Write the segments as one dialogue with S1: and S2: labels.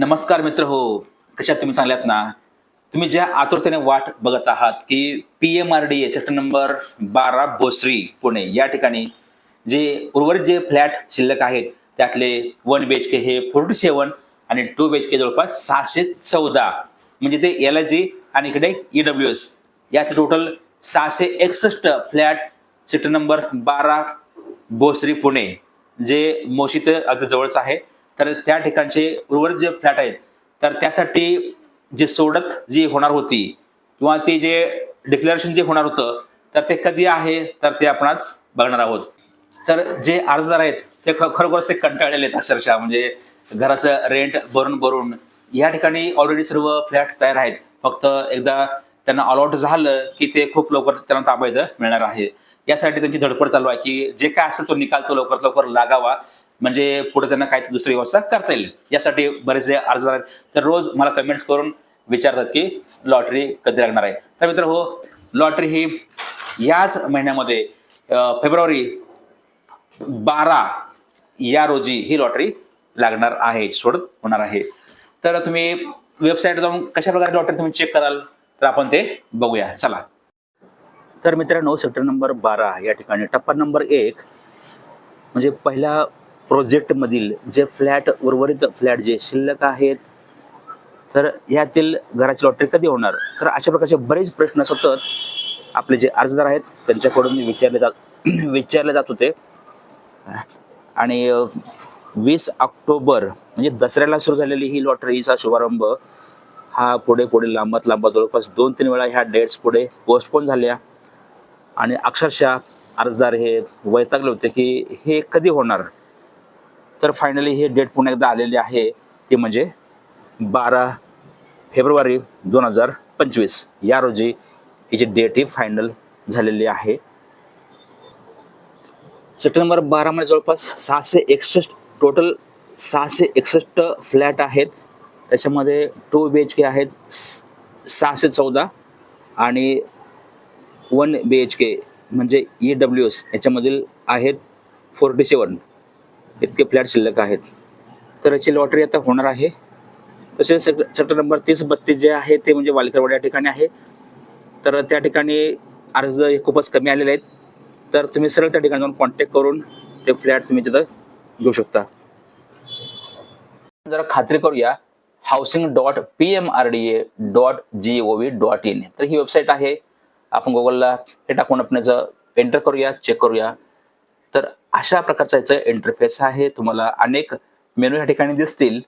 S1: नमस्कार मित्र हो कशात तुम्ही चांगल्यात ना? तुम्ही ज्या आतुरतेने वाट बघत आहात की P M R D A sector number बारा भोसरी पुणे या ठिकाणी जे उर्वरित जे फ्लॅट शिल्लक आहेत त्यातले वन बी एच के हे फोर्टी सेवन आणि टू बी एच के जवळपास सहाशे चौदा. म्हणजे ते एल आय जी आणि इकडे ई डब्ल्यू एस यातले टोटल सहाशे एकसष्ट फ्लॅट सेक्टर नंबर बारा भोसरी पुणे जे मोशी ते अगदी जवळच आहे. तर त्या ठिकाणचे उर्वरित जे फ्लॅट आहेत तर त्यासाठी जे सोडत जी होणार होती किंवा ते जे डिक्लेरेशन जे होणार होतं तर ते कधी आहे तर ते आपण आज बघणार आहोत. तर जे अर्जदार आहेत ते ख- खरोखरच ते कंटाळलेले आहेत अक्षरशः. म्हणजे घराचं रेंट भरून भरून. या ठिकाणी ऑलरेडी सर्व फ्लॅट तयार आहेत. फक्त एकदा त्यांना अलॉट झालं की ते खूप लवकर त्यांना ताबा मिळणार आहे. यासाठी त्यांची धडपड चालू आहे की जे काय असेल तो निकाल तो लवकरात लवकर लागावा. म्हणजे पुढे त्यांना काही दुसरी व्यवस्था करता येईल. यासाठी बरेचसे अर्जदार आहेत तर रोज मला कमेंट्स करून विचारतात की लॉटरी कधी लागणार आहे? तर मित्र हो लॉटरी ही याच महिन्यामध्ये फेब्रुवारी बारा या रोजी ही लॉटरी लागणार आहे सोडत होणार आहे. तर तुम्ही वेबसाईट जाऊन कशा प्रकारे लॉटरी तुम्ही चेक कराल? तर आपण ते बघूया. चला. तर मित्रांनो सेक्टर नंबर बारा या ठिकाणी टप्पा नंबर एक म्हणजे पहिल्या प्रोजेक्टमधील जे फ्लॅट उर्वरित फ्लॅट जे शिल्लक आहेत तर यातील घराची लॉटरी कधी होणार? तर अशा प्रकारचे बरेच प्रश्न सतत आपले जे अर्जदार आहेत त्यांच्याकडून विचारले जात विचारले जात होते. आणि वीस ऑक्टोबर म्हणजे दसऱ्याला सुरू झालेली ही लॉटरीचा शुभारंभ हा पुढे पुढे लांबत लांबत जवळपास दोन तीन वेळा ह्या डेट्स पुढे पोस्टपोन झाल्या. आणि अक्षरशः अर्जदार हे वैतागले होते की हे कधी होणार? तर फायनली हे डेट पुन्हा एकदा आलेली आहे. ती म्हणजे बारा फेब्रुवारी दोन हजार पंचवीस. या रोजी हिची डेट ही फायनल झालेली आहे. सेक्टर नंबर बारामध्ये जवळपास सहाशे एकसष्ट टोटल सहाशे एकसष्ट फ्लॅट आहेत. त्याच्यामध्ये टू बी एच के आहेत स- सहाशे चौदा आणि वन बी एच के म्हणजे ई डब्ल्यू एस याच्यामधील आहेत फोर्टी सेवन. इतके फ्लॅट शिल्लक आहेत. तर याची लॉटरी आता होणार आहे. तसेच सेक्टर सेक्टर नंबर तीस बत्तीस जे आहे ते म्हणजे वालिकरवाडी या ठिकाणी आहे. तर त्या ठिकाणी अर्ज हे खूपच कमी आलेले आहेत. तर तुम्ही सरळ त्या ठिकाणी जाऊन कॉन्टॅक्ट करून ते फ्लॅट तुम्ही तिथं घेऊ शकता. जरा खात्री करूया housing dot P M R D A dot G O V dot in तर ही वेबसाईट आहे. आपण गुगलला हे टाकून आपण याचं एंटर करूया चेक करूया. तर अशा प्रकारचा याचं इंटरफेस आहे. तुम्हाला अनेक मेनू या ठिकाणी दिसतील.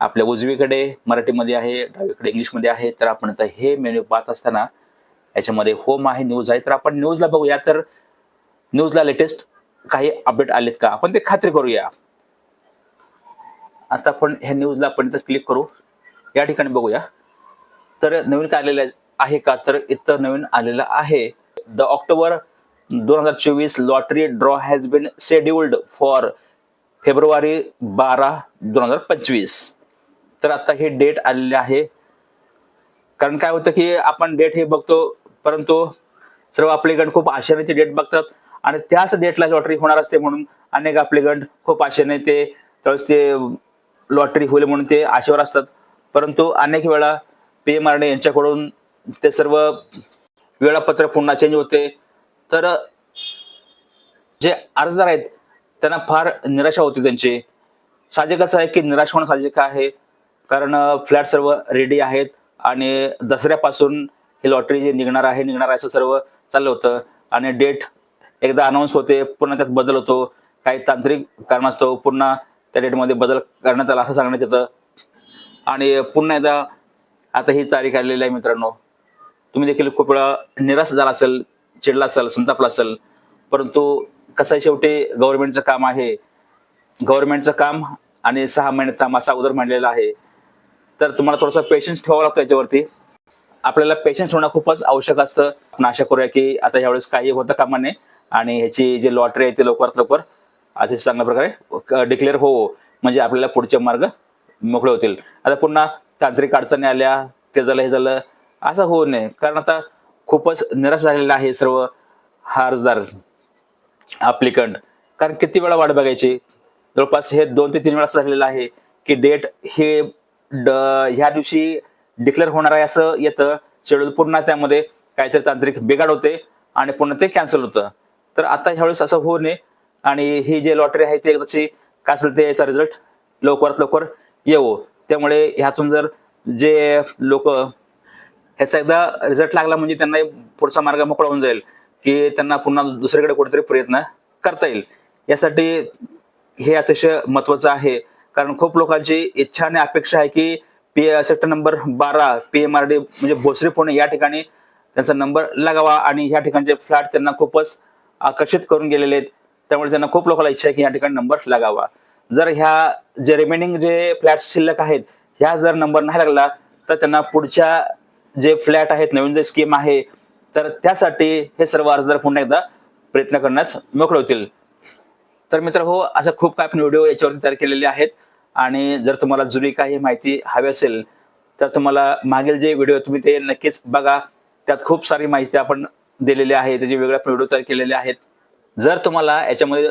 S1: आपल्या उजवीकडे मराठीमध्ये आहे डावीकडे इंग्लिशमध्ये आहे. तर आपण आता हे मेन्यू पाहत असताना याच्यामध्ये होम आहे न्यूज आहे. तर आपण न्यूजला बघूया. तर न्यूजला लेटेस्ट काही अपडेट आलेत का? आपण ते खात्री करूया. आता आपण ह्या न्यूजला आपण क्लिक करू. या ठिकाणी बघूया. तर नवीन काय आलेलं आहे का? तर इतर नवीन आलेलं आहे. द ऑक्टोबर दोन हजार चोवीस lottery draw has been scheduled for February बारा दोन हजार पंचवीस. तर आता हे डेट आलेले आहे. कारण काय होतं की आपण डेट हे बघतो परंतु सर्व आपलेगण खूप आशेने डेट बघतात आणि त्याच डेटला लॉटरी होणार असते म्हणून अनेक आपलेगण खूप आशेने ते त्यावेळेस ते लॉटरी होईल म्हणून ते आशेवर असतात. परंतु अनेक वेळा पी एम आर यांच्याकडून ते सर्व वेळापत्रक पुन्हा चेंज होते. तर जे अर्जदार आहेत त्यांना फार निराशा होती त्यांची. साहजिकच असं आहे की निराश होणं साहजिक आहे कारण फ्लॅट सर्व रेडी आहेत आणि दसऱ्यापासून ही लॉटरी जी निघणार आहे निघणार आहे असं सर्व चाललं होतं. आणि डेट एकदा अनाऊन्स होते पुन्हा त्यात बदल होतो. काही तांत्रिक कारणास्तव पुन्हा त्या डेटमध्ये बदल करण्यात आला असं सांगण्यात येतं. आणि पुन्हा एकदा आता ही तारीख आलेली आहे मित्रांनो. तुम्ही देखील खूप वेळा निराश झाला असेल चिडला असेल संतापला असेल परंतु कसं आहे शेवटी गव्हर्नमेंटचं काम आहे. गव्हर्नमेंटचं काम आणि सहा महिने असा अगोदर मांडलेला आहे. तर तुम्हाला थोडासा पेशन्स ठेवावा लागतो याच्यावरती. आपल्याला पेशन्स होणं खूपच आवश्यक असतं. आपण आशा करूया की आता यावेळेस काही होतं कामा नये आणि ह्याची जी लॉटरी आहे ती लवकरात लवकर असे चांगल्या प्रकारे डिक्लेअर हो म्हणजे आपल्याला पुढचे मार्ग मोकळे होतील. आता पुन्हा तांत्रिक अडचणी आल्या ते झालं हे झालं असं होऊ नये. कारण आता खूपच निराश झालेला आहे सर्व हा अर्जदार अप्लिकंट कारण किती वेळा वाट बघायची? जवळपास हे दोन ते तीन वेळा असं झालेलं आहे की डेट हे ड- ह्या दिवशी डिक्लेअर होणार आहे असं येतं. शेड्यूल पुन्हा त्यामध्ये काहीतरी तांत्रिक बिघाड होते आणि पुन्हा ते कॅन्सल होतं. तर आता ह्यावेळेस असं होऊ नये आणि ही जे लॉटरी आहे ती एकदाची काय असेल ते याचा रिझल्ट लवकरात लवकर येऊ त्यामुळे ह्यातून जर जे लोक ह्याचा एकदा रिझल्ट लागला म्हणजे त्यांना पुढचा मार्ग मोकळा होऊन जाईल की त्यांना पुन्हा दुसरीकडे कुठेतरी प्रयत्न करता येईल. यासाठी हे अतिशय महत्वाचं आहे कारण खूप लोकांची इच्छा आणि अपेक्षा आहे की पी सेक्टर नंबर बारा पी एम आर डी म्हणजे भोसरी पुणे या ठिकाणी त्यांचा नंबर लागावा आणि या ठिकाणचे फ्लॅट त्यांना खूपच आकर्षित करून गेलेले आहेत. त्यामुळे त्यांना खूप लोकांना इच्छा आहे की या ठिकाणी नंबर लागावा. जर ह्या जे रिमेनिंग जे फ्लॅट शिल्लक आहेत ह्या जर नंबर नाही लागला तर त्यांना पुढच्या जे फ्लॅट आहेत नवीन जे स्कीम आहे तर त्यासाठी हे सर्व अर्जदार पुन्हा एकदा प्रयत्न करण्यास मोकळे होतील तर मित्र हो अशा खूप काही आपण व्हिडिओ याच्यावरती तयार केलेले आहेत. आणि जर तुम्हाला जुनी काही माहिती हवी असेल तर तुम्हाला मागील जे व्हिडिओ तुम्ही ते नक्कीच बघा. त्यात खूप सारी माहिती आपण दिलेली आहे त्याचे वेगळे व्हिडिओ तयार केलेले आहेत. जर तुम्हाला याच्यामध्ये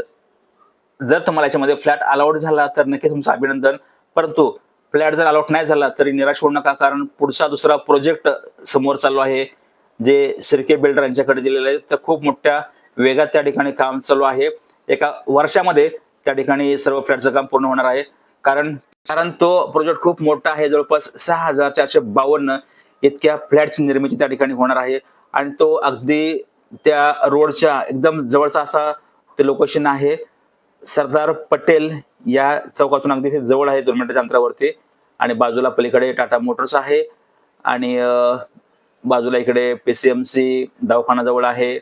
S1: जर तुम्हाला याच्यामध्ये फ्लॅट अलाउड झाला तर नक्कीच तुमचं अभिनंदन. परंतु फ्लॅट जर अलॉट नाही झाला तरी निराश होऊ नका. कारण पुढचा दुसरा प्रोजेक्ट समोर चालू आहे. जे सिरके बिल्डर यांच्याकडे दिलेलं आहे तर खूप मोठ्या वेगात त्या ठिकाणी काम चालू आहे. एका वर्षामध्ये त्या ठिकाणी सर्व फ्लॅटचं काम पूर्ण होणार आहे. कारण कारण तो प्रोजेक्ट खूप मोठा आहे. जवळपास सहा हजार चारशे बावन्न इतक्या फ्लॅटची निर्मिती त्या ठिकाणी होणार आहे. आणि तो अगदी त्या रोडच्या एकदम जवळचा असा ते लोकेशन आहे. सरदार पटेल या चौकातून अगदी जवळ आहे दोन मिनिटाच्या अंतरावरती. आणि बाजूला पलीकडे टाटा मोटर्स आहे. आणि बाजूला इकडे पीसीएमसी दवाखाना जवळ आहे.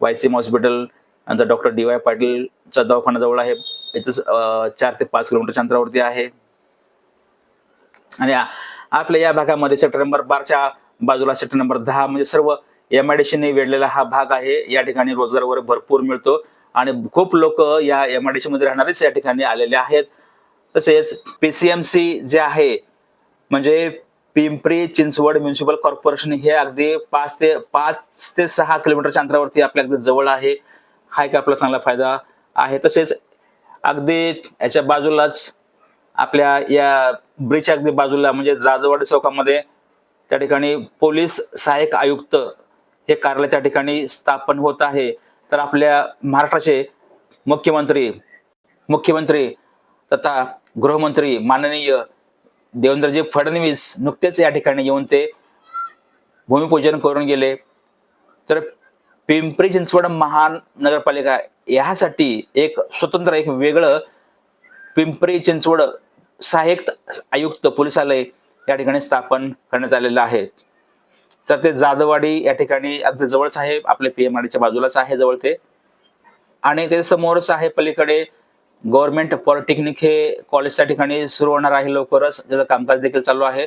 S1: एम हॉस्पिटल नंतर डॉक्टर डी वाय पाटीलचा दवाखाना जवळ आहे इथं चार ते पाच किलोमीटरच्या अंतरावरती आहे. आणि आपल्या या भागामध्ये सेक्टर नंबर बारच्या बाजूला सेक्टर नंबर दहा म्हणजे सर्व एम आय डी सीने वेढलेला हा भाग आहे. या ठिकाणी रोजगार वगैरे भरपूर मिळतो. आणि खूप लोक या एम आय डी सी मध्ये राहणारेच या ठिकाणी आलेले आहेत. तसेच पीसीएमसी जे आहे म्हणजे पिंपरी चिंचवड म्युन्सिपल कॉर्पोरेशन हे अगदी पाच ते पाच ते सहा किलोमीटरच्या अंतरावरती आपल्या अगदी जवळ आहे. हा एक आपला चांगला फायदा आहे. तसेच अगदी याच्या बाजूलाच आपल्या या ब्रिजच्या अगदी बाजूला म्हणजे जाजवाडी चौकामध्ये त्या ठिकाणी पोलीस सहाय्यक आयुक्त हे कार्यालय त्या ठिकाणी स्थापन होत आहे. तर आपल्या महाराष्ट्राचे मुख्यमंत्री मुख्यमंत्री तथा गृहमंत्री माननीय देवेंद्रजी फडणवीस नुकतेच या ठिकाणी येऊन ते भूमिपूजन करून गेले. तर पिंपरी चिंचवड महानगरपालिका यासाठी एक स्वतंत्र एक वेगळं पिंपरी चिंचवड सहाय्यक आयुक्त पोलिसालय या ठिकाणी स्थापन करण्यात आलेलं आहे. तर ते जाधववाडी या ठिकाणी अगदी जवळच आहे आपल्या पीएमआरडीच्या बाजूलाच आहे जवळ ते. आणि त्याच्या समोरच आहे पलीकडे गव्हर्नमेंट पॉलिटेक्निक हे कॉलेजच्या ठिकाणी सुरू होणार आहे लवकरच. त्याचं कामकाज देखील चालू आहे.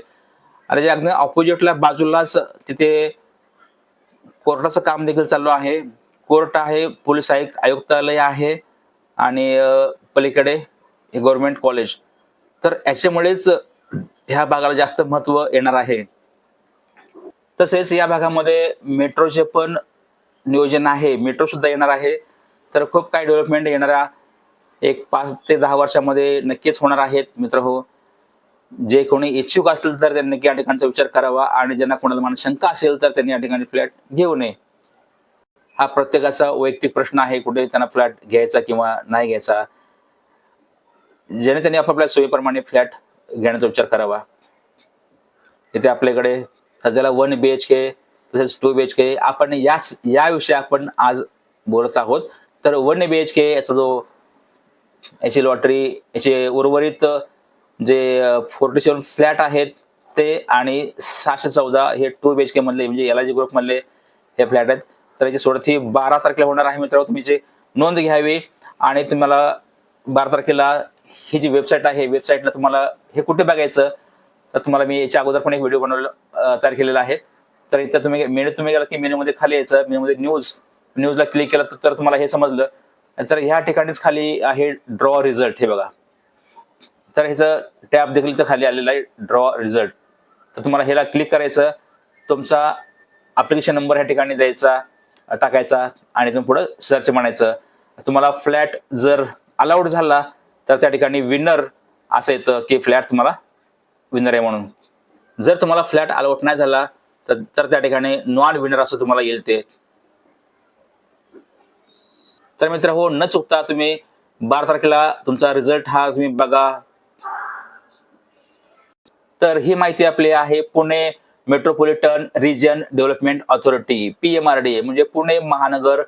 S1: आणि जे अगदी ऑपोजिटला बाजूलाच तिथे कोर्टाचं काम देखील चालू आहे. कोर्ट आहे पोलीस आयुक्त आयुक्तालय आहे आणि पलीकडे हे गव्हर्नमेंट कॉलेज. तर याच्यामुळेच ह्या भागाला जास्त महत्त्व येणार आहे. तसेच या भागामध्ये मेट्रोचे पण नियोजन आहे. मेट्रो सुद्धा येणार आहे. तर खूप काही डेव्हलपमेंट येणाऱ्या एक पाच ते दहा वर्षामध्ये नक्कीच होणार आहेत मित्र हो. जे कोणी इच्छुक असतील तर त्यांनी या ठिकाणचा विचार करावा आणि ज्यांना कोणाला मला शंका असेल तर त्यांनी या ठिकाणी फ्लॅट घेऊ नये. हा प्रत्येकाचा वैयक्तिक प्रश्न आहे कुठे त्यांना फ्लॅट घ्यायचा किंवा नाही घ्यायचा. ज्याने त्यांनी आपापल्या सोयीप्रमाणे फ्लॅट घेण्याचा विचार करावा. इथे आपल्याकडे सध्याला वन बी एच के तसेच टू बी एच के आपण या याविषयी आपण आज बोलत आहोत. तर वन बी एच के याचा जो याची लॉटरी याचे उर्वरित जे फोर्टी सेवन फ्लॅट आहेत ते आणि सहाशे चौदा हे टू बी एच के मधले म्हणजे एल आय जी ग्रुप मधले हे फ्लॅट आहेत. तर याची सोडती बारा तारखेला होणार आहे मित्रांनो तुम्ही जे नोंद घ्यावी आणि तुम्हाला बारा तारखेला ही जी वेबसाईट आहे वेबसाईटला तुम्हाला हे कुठे बघायचं तर तुम्हाला मी याच्या अगोदर पण एक व्हिडिओ बनवला तयार केलेला आहे. तर इथं तुम्ही मेनू तुम्ही गेला की मेनूमध्ये खाली यायचं मेनूमध्ये न्यूज न्यूजला क्लिक केलं तर तुम्हाला हे समजलं. तर ह्या ठिकाणीच खाली आहे ड्रॉ रिझल्ट हे बघा. तर ह्याचं टॅब देखील इथं खाली आलेलं आहे ड्रॉ रिझल्ट तर तुम्हाला ह्याला क्लिक करायचं तुमचा अप्लिकेशन नंबर ह्या ठिकाणी द्यायचा टाकायचा आणि तुम्ही पुढं सर्च म्हणायचं. तुम्हाला फ्लॅट जर अलाउड झाला तर त्या ठिकाणी विनर असं येतं की फ्लॅट तुम्हाला विनर आहे म्हणून. जर तुम्हाला फ्लॅट अलॉट नाही झाला तर त्या ठिकाणी नॉन विनर असं तुम्हाला येईल ते. तर मित्र हो न चुकता तुम्ही बारा तारखेला तुमचा रिझल्ट हा तुम्ही बघा. तर ही माहिती आपली आहे Pune metropolitan region development authority P M R D म्हणजे पुणे महानगर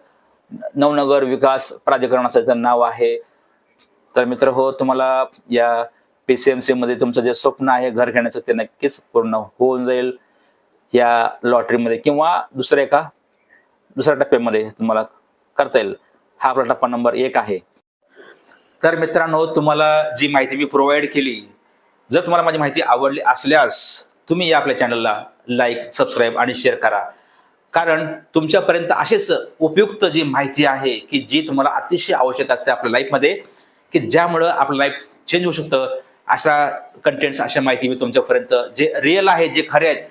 S1: नवनगर विकास प्राधिकरण असं नाव आहे. तर मित्र हो तुम्हाला या पीसीएमसी मध्ये तुमचं जे स्वप्न आहे घर घेण्याचं ते नक्कीच पूर्ण होऊन जाईल या लॉटरीमध्ये किंवा दुसऱ्या एका दुसऱ्या टप्प्यामध्ये तुम्हाला करता येईल. हा आपला टप्पा नंबर एक आहे. तर मित्रांनो तुम्हाला जी माहिती मी प्रोव्हाइड केली जर तुम्हाला माझी माहिती आवडली असल्यास तुम्ही या आपल्या चॅनलला लाईक सबस्क्राईब आणि शेअर करा. कारण तुमच्यापर्यंत अशीच उपयुक्त जी माहिती आहे की जी तुम्हाला अतिशय आवश्यक असते आपल्या लाईफमध्ये की ज्यामुळं आपलं लाईफ चेंज होऊ शकतं. अशा कंटेंट्स अशा माहिती मी तुमच्यापर्यंत जे रिअल आहे जे खरे आहेत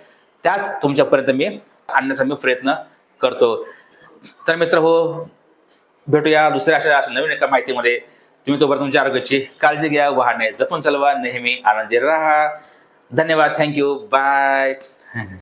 S1: त्याच तुमच्यापर्यंत मी आणण्याचा मी प्रयत्न करतो. तर मित्र हो भेटूया दुसऱ्या अशा नवीन एका माहितीमध्ये. तुम्ही तोपर्यंत तुमच्या आरोग्याची काळजी घ्या वाहने जपून चालवा नेहमी आनंदी राहा. धन्यवाद थँक्यू बाय